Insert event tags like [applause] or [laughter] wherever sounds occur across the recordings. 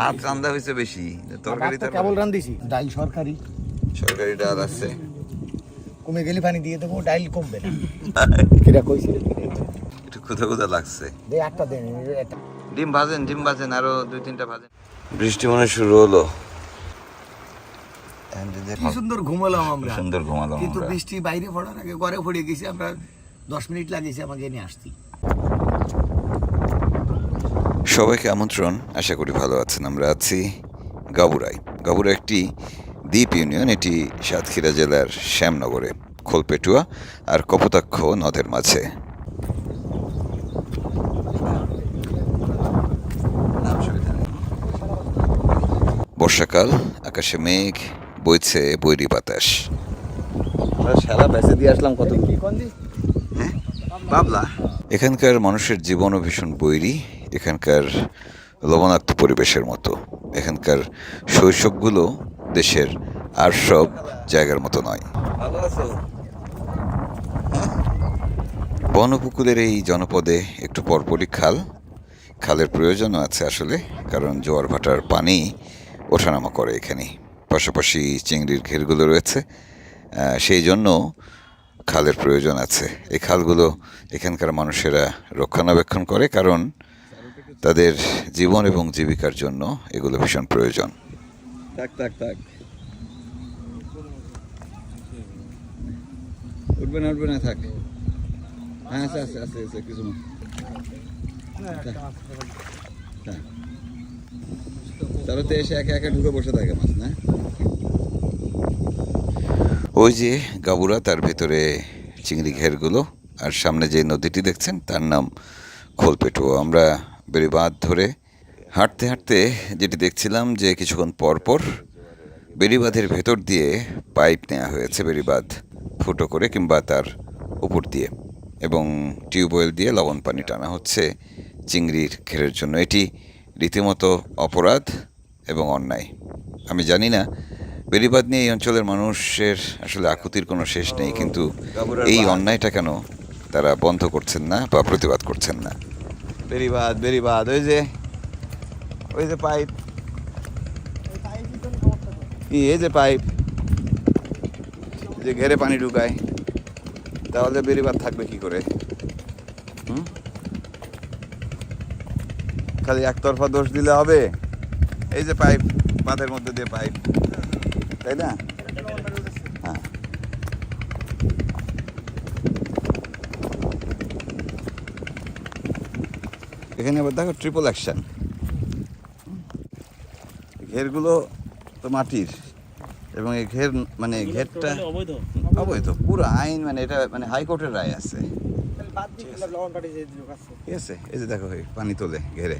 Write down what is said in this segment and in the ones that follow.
ভাত রান্দা হয়েছে বেশি। তরকারি তো কেবল রান্ধিছি। ডাইল সরকারি। সরকারি ডাল আছে। কমে গেলে পানি দিয়ে দেবো ডাইল কমবে না। [laughs] কিরা কইছিল একটু কোথা কোথা লাগছে। দে একটা দেন ডিম ভাজেন ডিম ভাজেন আরও দুই তিনটা ভাজেন। বৃষ্টি মনে শুরু হলো। কি সুন্দর ঘুমালাম আমরা। সুন্দর ঘুমালাম কিন্তু বৃষ্টি বাইরে পড়ার আগে ঘরে পড়ে গেছি আমরা দশ মিনিট লাগিয়েছি আমাকে এনে আসতে। সবাইকে আমন্ত্রণ আশা করি ভালো আছেন। আমরা আছি গাবুরাই। গাবুরা একটি দ্বীপ ইউনিয়ন এটি সাতক্ষীরা জেলার শ্যামনগরে খোলপেটুয়া আর কপোতাক্ষ নদের মাঝে। বর্ষাকাল আকাশে মেঘ বইছে বৈরি বাতাস। সারা বেঁচে দিয়ে আসলাম কত? কি কোন দি হ্যাঁ? বাবলা। এখানকার মানুষের জীবনও ভীষণ বৈরী। এখানকার লবণাক্ত পরিবেশের মতো। এখানকার শৈশবগুলো দেশের আর সব জায়গার মতো নয়। বনপুকুলের এই জনপদে একটু পরপরই খাল। খালের প্রয়োজনও আছে আসলে, কারণ জোয়ার ভাটার পানি ওঠানামা করে এখানে। পাশাপাশি চিংড়ির ঘেরগুলো রয়েছে সেই জন্য খালের প্রয়োজন আছে। এই খালগুলো এখানকার মানুষেরা রক্ষণাবেক্ষণ করে, কারণ তাদের জীবন এবং জীবিকার জন্য এগুলো ভীষণ প্রয়োজন। থাক থাক থাক। উঠবে না উঠবে না থাক। হ্যাঁ আছে আছে আছে আছে কিছু না। তাহলে এসে একে একে ঢুকে বসে থাকে মাছ না? ওই যে গাবুরা তার ভিতরে চিংড়ি ঘেরগুলো আর সামনে যে নদীটি দেখছেন তার নাম খোলপেটুয়া। আমরা বেড়িবাঁধ ধরে হাঁটতে হাঁটতে যেটি দেখছিলাম যে কিছুক্ষণ পরপর পর বেড়িবাঁধের ভেতর দিয়ে পাইপ নেওয়া হয়েছে, বেড়িবাঁধ ফুটো করে কিংবা তার উপর দিয়ে এবং টিউবওয়েল দিয়ে লবণ পানি টানা হচ্ছে চিংড়ির ঘেরের জন্য। এটি রীতিমতো অপরাধ এবং অন্যায়। আমি জানি না বেড়িবাদ নিয়ে এই অঞ্চলের মানুষের আসলে আকুতির কোনো শেষ নেই, কিন্তু এই অন্যায়টা কেন তারা বন্ধ করছেন না বা প্রতিবাদ করছেন না? বেরিবাদ বেরিবাদ ওই যে ওই যে পাইপ। এই যে পাইপ। যে ঘেরে পানি ঢুকায়। তাহলে বেরিবাদ থাকবে কি করে? হুম? খালি একতরফা দোষ দিলে হবে। এই যে পাইপ, বাঁধের মধ্যে দিয়ে পাইপ। তাই না হ্যাঁ এখানে আবার দেখো ট্রিপল অ্যাকশন ঘেরগুলো তো মাটির এবং এই ঘের মানে ঘেরটা অবৈধ। পুরো আইন মানে এটা মানে হাইকোর্টের রায় আছে। ঠিক আছে। এই যে দেখো পানি তোলে ঘেরে।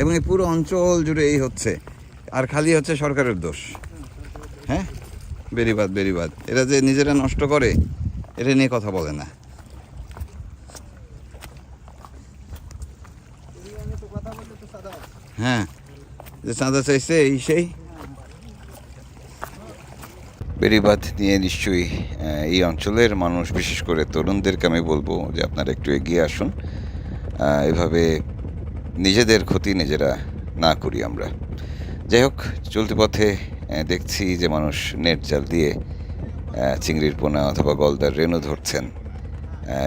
এবং এই পুরো অঞ্চল জুড়ে এই হচ্ছে। আর খালি হচ্ছে সরকারের দোষ। হ্যাঁ? বেরিবাদ বেরিবাদ। এরা যে নিজেরা নষ্ট করে এটা নিয়ে কথা বলে না। হ্যাঁ। চাঁদা চাইছে, এই সেই। বেরিবাদ নিয়ে নিশ্চয়ই এই অঞ্চলের মানুষ, বিশেষ করে তরুণদেরকে আমি বলব যে আপনারা একটু এগিয়ে আসুন। এভাবে নিজেদের ক্ষতি নিজেরা না করি আমরা। যাই হোক, চলতি পথে দেখছি যে মানুষ নেট জাল দিয়ে চিংড়ির পোনা অথবা গলদার রেণু ধরছেন।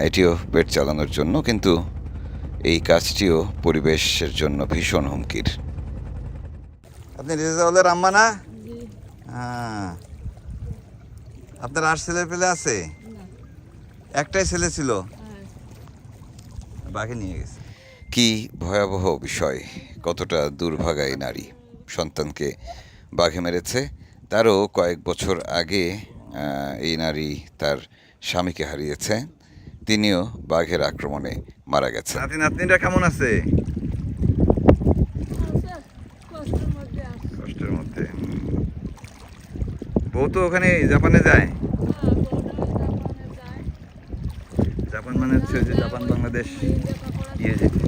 এটিও পেট চালানোর জন্য, কিন্তু এই কাজটিও পরিবেশের জন্য ভীষণ হুমকির। আপনি রেজাউলের আম্মা না হ্যাঁ। আপনার আর ছেলে পেলে আছে? একটাই ছেলে ছিল? বাঘে নিয়ে গেছে। কি ভয়াবহ বিষয় কতটা দুর্ভাগা এই নারী। সন্তানকে বাঘে মেরেছে তারও কয়েক বছর আগে এই নারী তার স্বামীকে হারিয়েছে। তিনিও বাঘের আক্রমণে মারা গেছে নাতি নাতনিরা কেমন আছে? কষ্টের মধ্যে। আছে কষ্টের মধ্যে বউ তো ওখানে জাপানে যায়? জাপান মানে হচ্ছে যে জাপান বাংলাদেশ ইয়ে যেতে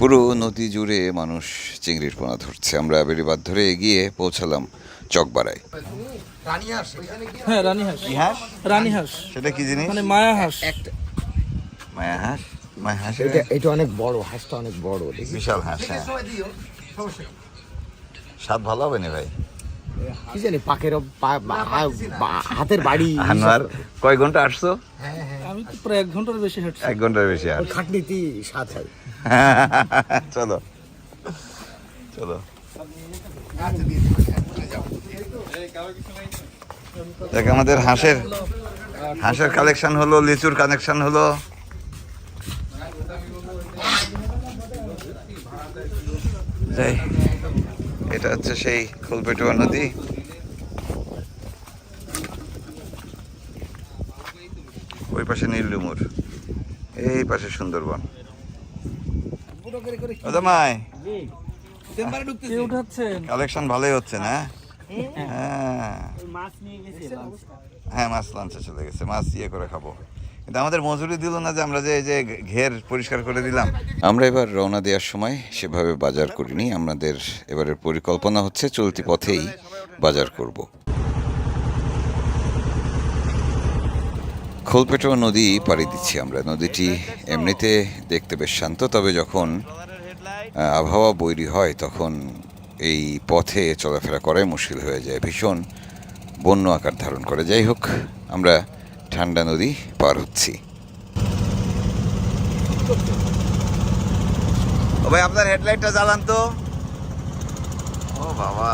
পুরো নদী জুড়ে মানুষ চিংড়ির পোনা ধরছে। আমরা বেড়িবাদ ধরে এগিয়ে পৌঁছালাম চকবাড়ায় রানী হাঁস হ্যাঁ রানী হাঁস। রানী হাঁস। সেটা কি জিনিস? মানে মায়া হাঁস। মায়া হাঁস? মায়া হাঁস এটা এটা অনেক বড় হাঁসটা অনেক বড় বিশাল হাঁস হ্যাঁ। স্বাদ ভালো হবে না ভাই? কি জানি পাকের হাতের বাড়ি। আনোয়ার কয় ঘণ্টা আসছো আমি তো প্রায় এক ঘণ্টার বেশি হাঁটছি। এক ঘণ্টার বেশি আর খাটনিতে স্বাদ হয় চলো। চলো। দেখ আমাদের হাঁসের হাঁসের কালেকশন হলো লিচুর কানেকশন হলো। যাই এটা হচ্ছে সেই খোলপেটুয়া নদী। ওই পাশে নীলডুমুর এই পাশে সুন্দরবন। কালেকশন ভালোই হচ্ছে না? হ্যাঁ। হ্যাঁ। মাছ লাঞ্চে চলে গেছে মাছ ইয়ে করে খাব। কিন্তু আমাদের মজুরি দিল না যে আমরা যে এই যে ঘের পরিষ্কার করে দিলাম। আমরা এবার রওনা দেওয়ার সময় সেভাবে বাজার করিনি আমাদের এবারের পরিকল্পনা হচ্ছে চলতি পথেই বাজার করব। খোলপেটোয়া নদী পাড়ি দিচ্ছি আমরা। নদীটি এমনিতে দেখতে বেশ শান্ত তবে যখন আবহাওয়া বৈরী হয় তখন এই পথে চলাফেরা করাই মুশকিল হয়ে যায়। ভীষণ বন্য আকার ধারণ করে। যাই হোক, আমরা ঠান্ডা নদী পার হচ্ছি। ভাই, আপনার হেডলাইটটা জ্বালান তো। ও বাবা।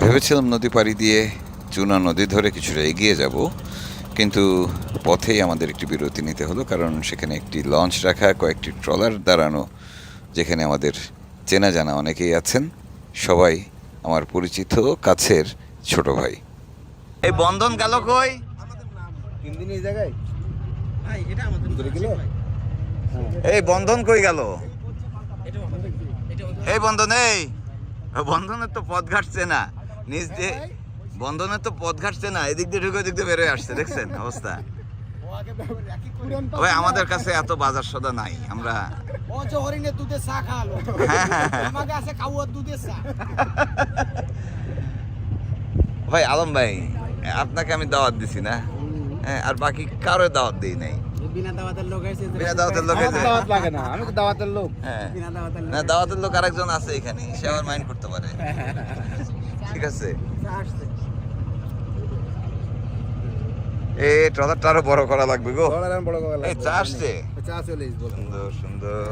ভেবেছিলাম নদী পাড়ি দিয়ে চুনা নদী ধরে কিছুটা এগিয়ে যাব, কিন্তু পথেই আমাদের একটি বিরতি নিতে হলো, কারণ সেখানে একটি লঞ্চ রাখা, কয়েকটি ট্রলার দাঁড়ানো, যেখানে আমাদের চেনা জানা অনেকেই আছেন। সবাই আমার পরিচিত কাছের ছোট ভাই। এই বন্ধন গেল কই? তিন দিন এই জায়গায়? এই বন্ধন কই গেল? এই বন্ধন এই! বন্ধনের তো পথ ঘাটছে না। নিজ দিয়ে বন্ধনের তো পথ ঘাটছে না। এদিক দিয়ে ঢুকে এদিক দিয়ে বেরোয় আসছে দেখছেন অবস্থা? ভাই আমাদের কাছে এত বাজার সদা নাই আমরা দুধের চা খাওয়ালো। আছে কাউয়ার দুধের চা। ভাই আলম ভাই আপনাকে আমি দাওয়াত দিছি না? হ্যাঁ আর বাকি কারও দাওয়াত দিই নাই? বিনা দাওয়াতের লোক আছে বিনা দাওয়াতের লোক আছে দাওয়াত লাগে না আমি তো দাওয়াতের লোক। হ্যাঁ। বিনা দাওয়াতের না দাওয়াতের লোক আরেকজন আছে এখানে সে আবার মাইন্ড করতে পারে। ঠিক আছে? এই ট্রলারটা আরও বড় করা লাগবে গো। বড় বড় এই চা আসছে? চা চলে সুন্দর সুন্দর।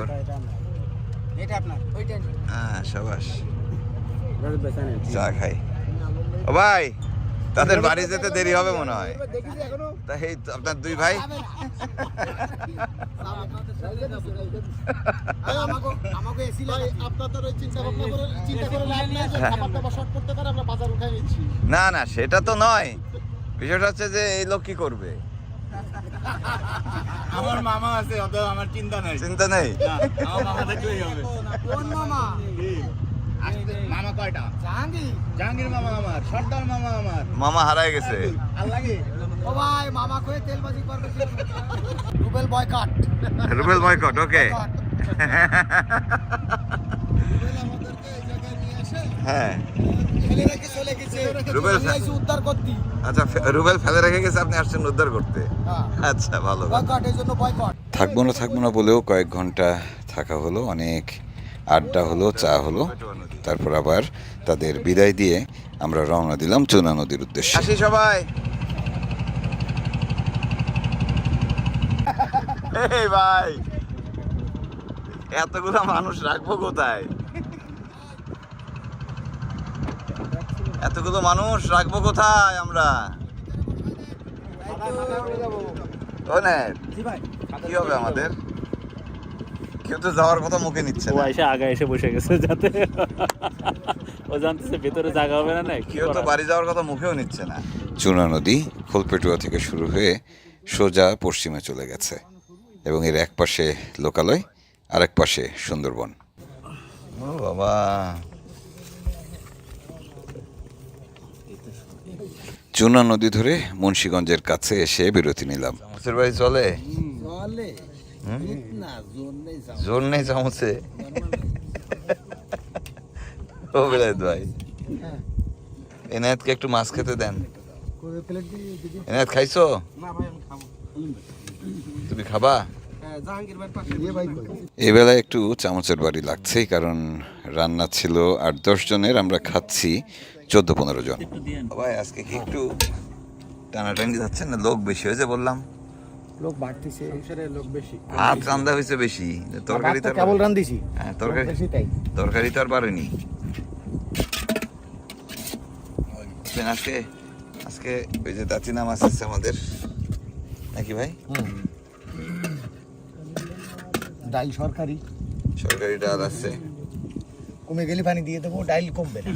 এটা আপনার। ওইটা হ্যাঁ সাবাস। চা খাই। ও ভাই তাদের বাড়ি যেতে দেরি হবে মনে হয়। তা এই আপনার দুই ভাই? আমাকে আমাকে এসি লাগে আপনাদের ওই চিন্তা ভাবনা করে চিন্তা করে লাভ নেই। যে খাবার দাবার শর্ট করতে পারে আমরা বাজার উঠাই নিচ্ছি। না না সেটা তো নয়। বিষয়টা হচ্ছে যে এই লোক কি করবে? আমার মামা আছে অত আমার চিন্তা নাই। চিন্তা নেই? আমার মামা থাকলেই হবে। কোন মামা? মামা কয়টা? জাহাঙ্গীর। জাহাঙ্গীর মামা আমার সর্দার মামা আমার। মামা হারায় গেছে। আর লাগে? ও ভাই মামা কয়ে তেলবাজি করবে। Rubel boycott. Rubel boycott okay. হ্যাঁ। রুবেল উদ্ধার করতি। আচ্ছা রুবেল ফেলে রেখে গেছে আপনি আসছেন উদ্ধার করতে? হ্যাঁ। আচ্ছা ভালো। থাকব না থাকব না বলেও কয়েক ঘণ্টা থাকা হলো অনেক আড্ডা হলো চা হলো তারপর আবার তাদের বিদায় দিয়ে আমরা রওনা দিলাম চুনা নদীর উদ্দেশ্যে। আসি সবাই। [laughs] এই ভাই এতগুলো মানুষ রাখব কোথায়? এতগুলো মানুষ রাখব কোথায় আমরা? কি হবে আমাদের? কেউ তো যাওয়ার কথা মুখে নিচ্ছে ও এসে আগে এসে বসে গেছে যাতে। ও জানতেছে ভেতরে জায়গা হবে না না কেউ তো বাড়ি যাওয়ার কথা মুখেও নিচ্ছে না। চুনা নদী খোলপেটুয়া থেকে শুরু হয়ে সোজা পশ্চিমে চলে গেছে এবং এর এক পাশে লোকালয় আর এক পাশে সুন্দরবন। ও বাবা। চুনা নদী ধরে মুন্সীগঞ্জের কাছে এসে বিরতি নিলাম। চামচের বাড়ি চলে চলে জোর নেই চামচে ও বেলায় ভাই। এনায়েতকে একটু মাছ খেতে দেন। এনায়েত খাইছো? না ভাই আমি খাব। তুমি খাবা? জাহাঙ্গীর ভাই পাশে এ ভাই কই? এই বেলায় একটু চামচের বাড়ি লাগছেই কারণ রান্না ছিল আট দশ জনের আমরা খাচ্ছি চোদ্দ পনেরো জন। ভাই আজকে কি একটু টানাটানি যাচ্ছে না? লোক বেশি হয়েছে বললাম। লোক বাড়তিছে সংসারে লোক বেশি। ভাত রান্দা হয়েছে বেশি। তরকারি তো আর- কেবল রান্দিছি হ্যাঁ তরকারি বেশি তাই। তরকারি তো আর বাড়েনি। আজকে আজকে ওই যে আছে আমাদের। নাকি ভাই? ডাল সরকারি। সরকারি ডাল আছে। কমে গেলে পানি দিয়ে দেবো ডাইল কমবে না।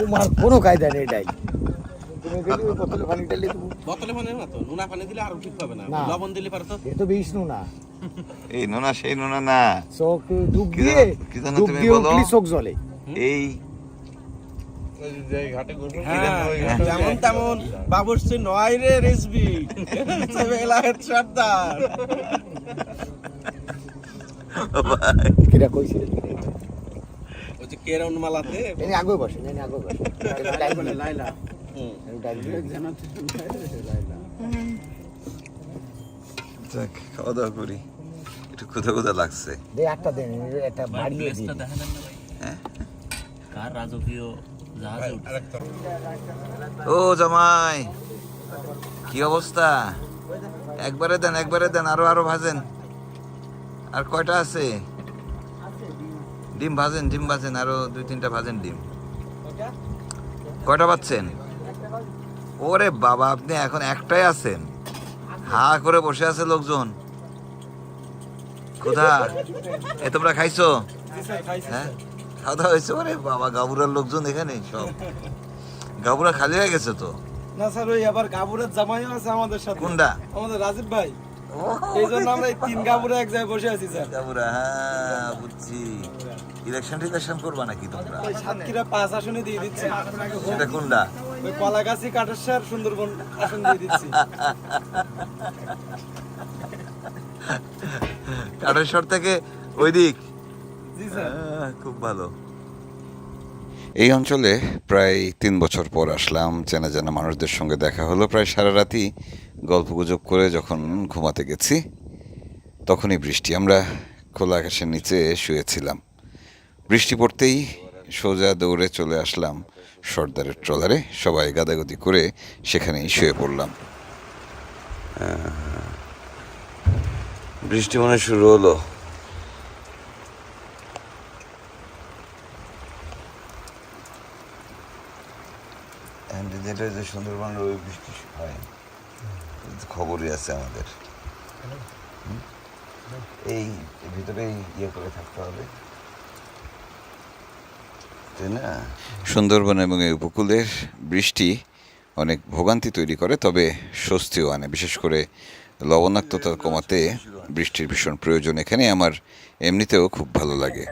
তোমার কোনো কায়দা নেই ডাইল কমে গেলে ওই বোতলে পানি ডালে দেবো বোতলে পানি না তো নুনা পানি দিলে আরও ঠিক হবে না। না। লবণ দিলে পারে এ তো বিষ নো এই নোনা সেই নোনা না। চোখ ডুব কি দিয়ে জানো- কি জানো ডুব দিয়ে উঠলি চোখ জ্বলে। এই হ্যাঁ, যেমন তেমন। বাবুর্চি নয় রে রেসবি সর্দার। কিরা ওই যে মালাতে? এনে আগে বসে এনে আগে বসে। বলে লাইলা। ডাইল যাক, খাওয়া দাওয়া করি। একটু কোথা কোথা লাগছে। দে একটা দেন একটা বাড়িয়ে দিই কার রাজকীয় জাহাজে ও জামাই! কি অবস্থা? একবারে দেন একবারে দেন আরও আরও ভাজেন। আর কয়টা আছে? ডিম। ভাজেন ডিম ভাজেন আরও দুই তিনটা ভাজেন ডিম। কয়টা? পাচ্ছেন ওরে বাবা আপনি এখন একটাই আছেন। হা করে বসে আছে লোকজন। কোথা? এ তোমরা খাইছো? হ্যাঁ? খাওয়া দাওয়া হয়েছে? ওরে বাবা গাবুরার লোকজন এখানে সব। গাবুরা খালি হয়ে গেছে তো? না স্যার ওই আবার গাবুরের জামাইও আছে আমাদের সাথে। কোনটা? আমাদের রাজীব ভাই। [laughs] এই জন্য আমরা এই তিন গাবুরে এক জায়গায় বসে আছি স্যার। গাবুরা হ্যাঁ বুঝছি। ইলেকশন টিলেকশন করবা নাকি তোমরা? ওই সাতক্ষীরা পাঁচ আসনে দিয়ে দিচ্ছি। সেটা কোনটা? ওই কলাগাছি কাটেশ্বর সুন্দরবন আসন দিয়ে দিচ্ছি। থেকে ওই দিক জি স্যার। খুব ভালো। এই অঞ্চলে প্রায় তিন বছর পর আসলাম, চেনা জানা মানুষদের সঙ্গে দেখা হলো। প্রায় সারা রাতি গল্প গুজব করে যখন ঘুমাতে গেছি, তখনই বৃষ্টি। আমরা খোলা আকাশের নিচে শুয়েছিলাম। বৃষ্টি পড়তেই সোজা দৌড়ে চলে আসলাম সর্দারের ট্রলারে। সবাই গাদাগাদি করে সেখানেই শুয়ে পড়লাম। বৃষ্টি মনে শুরু হলো And যেটা যে সুন্দরবনের ওই বৃষ্টি হয়। খবরই আছে আমাদের। এই এর ভিতরেই ইয়ে করে থাকতে হবে। তাই না? সুন্দরবন এবং এই উপকূলের বৃষ্টি অনেক ভোগান্তি তৈরি করে তবে স্বস্তিও আনে। বিশেষ করে লবণাক্ততা কমাতে বৃষ্টির ভীষণ প্রয়োজন এখানে। আমার এমনিতেও খুব ভালো লাগে।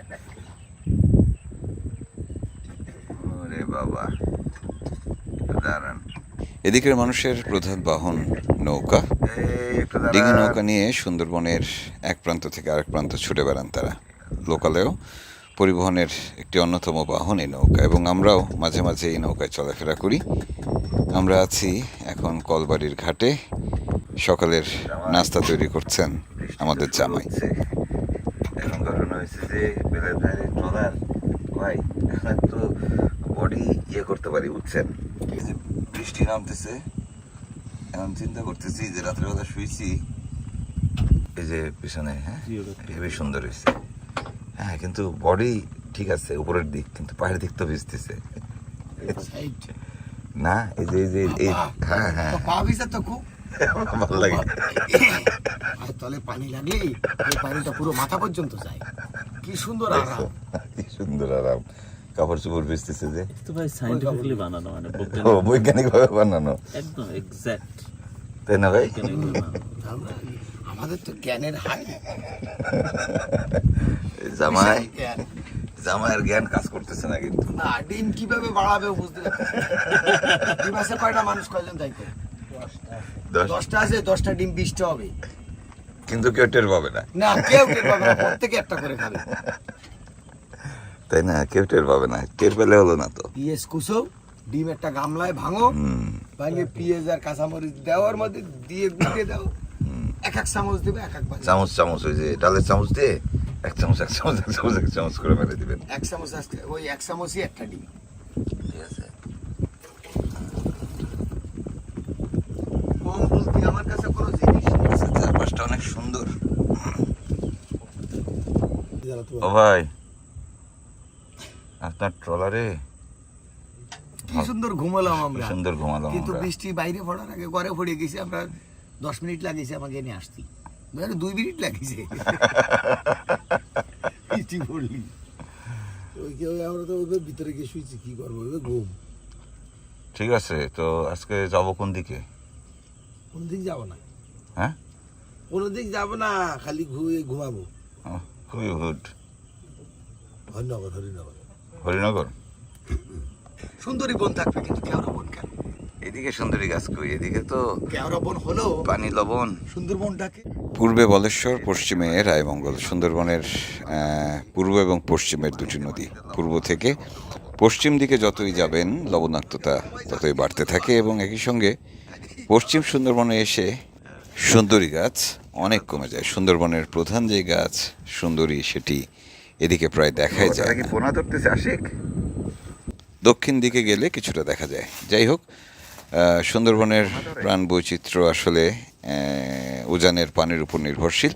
বাবা দাঁড়ান। এদিকের মানুষের প্রধান বাহন নৌকা। ডিঙি নৌকা নিয়ে সুন্দরবনের এক প্রান্ত থেকে আরেক প্রান্ত ছুটে বেড়ান তারা। লোকালেও পরিবহনের একটি অন্যতম বাহন এই নৌকা এবং আমরাও মাঝে মাঝে এই নৌকায় চলাফেরা করি। আমরা আছি এখন কলবাড়ির ঘাটে। সকালের নাস্তা তৈরি করছেন আমাদের জামাই। এখন ঘটনা হয়েছে যে বেলের ধারে ট্রলার ভাই এখন তো বডি ইয়ে করতে পারি বুঝছেন? বৃষ্টি নামতেছে। এখন চিন্তা করতেছি যে রাত্রেবেলা শুয়েছি এই যে পিছনে হ্যাঁ? হেবি সুন্দর হয়েছে হ্যাঁ কিন্তু বডি ঠিক আছে উপরের দিক কিন্তু পায়ের দিক তো ভিজতেছে। না এই যে এই যে এই হ্যাঁ হ্যাঁ পা ভিজে তো খুব। ভালো লাগে। আর তলে পানি লাগলে এই পানিটা পুরো মাথা পর্যন্ত যায়। কি সুন্দর আরাম। কি সুন্দর আরাম। কাপড় চোপড় ভিজতেছে যে। তো ভাই সাইন্টিফিকলি বানানো মানে ও বৈজ্ঞানিক। ভাবে বানানো। একদম এক্স্যাক্ট তাই না ভাই? আমাদের তো জ্ঞানের হাই। জামাই জামাইয়ের জ্ঞান কাজ করতেছে না কিন্তু। না ডিম কীভাবে বাড়াবে বুঝতে পারছি ডিম আছে কয়টা মানুষ কয়জন দশটা আছে দশটা ডিম বিশটা হবে। কিন্তু কেউ টের পাবে না। না কেউ টের পাবে না প্রত্যেকে একটা করে খাবে। তাই না? কেউ টের পাবে না। টের পেলে হলো না তো। পিএস কুসো ডিম একটা গামলায় ভাঙো ভাঙে পিঁয়াজ আর কাঁচামরিচ দেওয়ার মধ্যে দিয়ে গুটে দাও। এক এক চামচ দেবে এক এক চামচ চামচ ওই যে ডালের চামচ দিয়ে এক চামচ এক চামচ এক চামচ এক চামচ করে মেরে দিবেন। এক চামচ ওই এক চামচই একটা ডিম। ঠিক আছে। কম বলতে আমার কাছে কোনো জিনিস আচ্ছা, চারপাশটা অনেক সুন্দর। ও ভাই আপনার ট্রলারে কি সুন্দর ঘুমালাম আমরা। সুন্দর ঘুমালাম কিন্তু বৃষ্টি বাইরে পড়ার আগে ঘরে পড়ে গেছে আমরা দশ মিনিট লাগিয়েছে আমাকে এনে আসতি। ধরো দুই মিনিট লাগিয়েছে। [laughs] বৃষ্টি পড়লি। ওই আমরা তো ওদের ভিতরে গিয়ে শুয়েছি কি করব? ওই ঘুম। ঠিক আছে তো আজকে যাব কোন দিকে? কোন দিক যাব না? হ্যাঁ? কোনো দিক যাব না খালি ঘুমিয়ে ঘুমাবো। খুবই গুড। হরিনগর হরিনগর হরিনগর। সুন্দরী বন থাকবে কিন্তু কেওড়া বন কেন? এদিকে সুন্দরী গাছ কই? এদিকে তো কেওড়া বন হলো পানি লবণ। সুন্দরবন সুন্দরবনটাকে? পূর্বে বলেশ্বর পশ্চিমে রায়মঙ্গল। সুন্দরবনের পূর্ব এবং পশ্চিমের দুটি নদী। পূর্ব থেকে পশ্চিম দিকে যতই যাবেন লবণাক্ততা ততই বাড়তে থাকে এবং একই সঙ্গে পশ্চিম সুন্দরবনে এসে সুন্দরী গাছ অনেক কমে যায়। সুন্দরবনের প্রধান যে গাছ সুন্দরী সেটি এদিকে প্রায় দেখাই যায়। পোনা ধরতেছে আশিক? দক্ষিণ দিকে গেলে কিছুটা দেখা যায়। যাই হোক সুন্দরবনের প্রাণ বৈচিত্র্য আসলে উজানের পানির উপর নির্ভরশীল।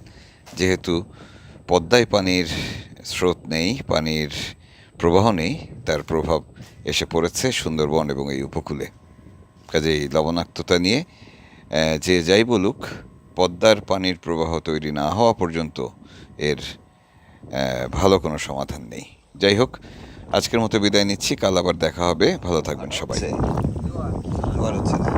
যেহেতু পদ্মায় পানির স্রোত নেই পানির প্রবাহ নেই তার প্রভাব এসে পড়েছে সুন্দরবন এবং এই উপকূলে। কাজেই লবণাক্ততা নিয়ে যে যাই বলুক পদ্মার পানির প্রবাহ তৈরি না হওয়া পর্যন্ত এর ভালো কোনো সমাধান নেই। যাই হোক, আজকের মতো বিদায় নিচ্ছি। কাল আবার দেখা হবে। ভালো থাকবেন সবাই। হচ্ছে না